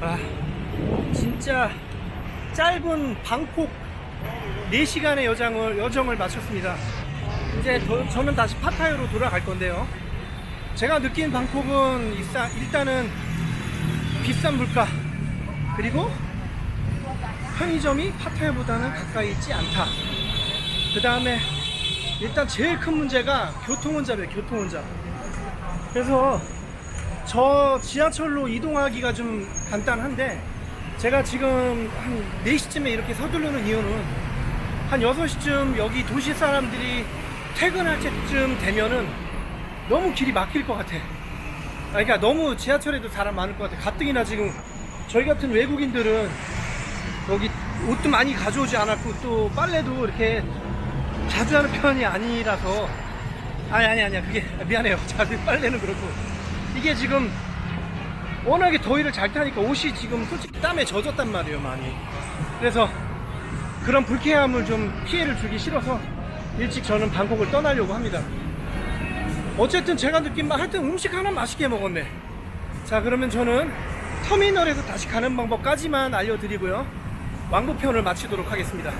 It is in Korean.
아, 진짜 짧은 방콕 4시간의 여정을, 여정을 마쳤습니다. 이제 더- 저는 다시 파타야로 돌아갈 건데요. 제가 느낀 방콕은 일단은 비싼 물가, 그리고 편의점이 파타야보다는 가까이 있지 않다. 그 다음에 일단 제일 큰 문제가 교통 혼잡이에요, 교통 혼잡. 그래서 저 지하철로 이동하기가 좀 간단한데 제가 지금 한 4시쯤에 이렇게 서두르는 이유는 한 6시쯤 여기 도시 사람들이 퇴근할 때쯤 되면은 너무 길이 막힐 것 같아. 아, 그러니까 너무 지하철에도 사람 많을 것 같아. 가뜩이나 지금 저희 같은 외국인들은 여기 옷도 많이 가져오지 않았고 또 빨래도 이렇게 자주 하는 편이 아니라서 아니 아니 아니야 그게 미안해요 자주 빨래는 그렇고 이게 지금 워낙에 더위를 잘 타니까 옷이 지금 솔직히 땀에 젖었단 말이에요 많이. 그래서 그런 불쾌함을 좀 피해를 주기 싫어서 일찍 저는 방콕을 떠나려고 합니다. 어쨌든 제가 느낀 바 하여튼 음식 하나 맛있게 먹었네. 자 그러면 저는 터미널에서 다시 가는 방법까지만 알려드리고요. 왕복편을 마치도록 하겠습니다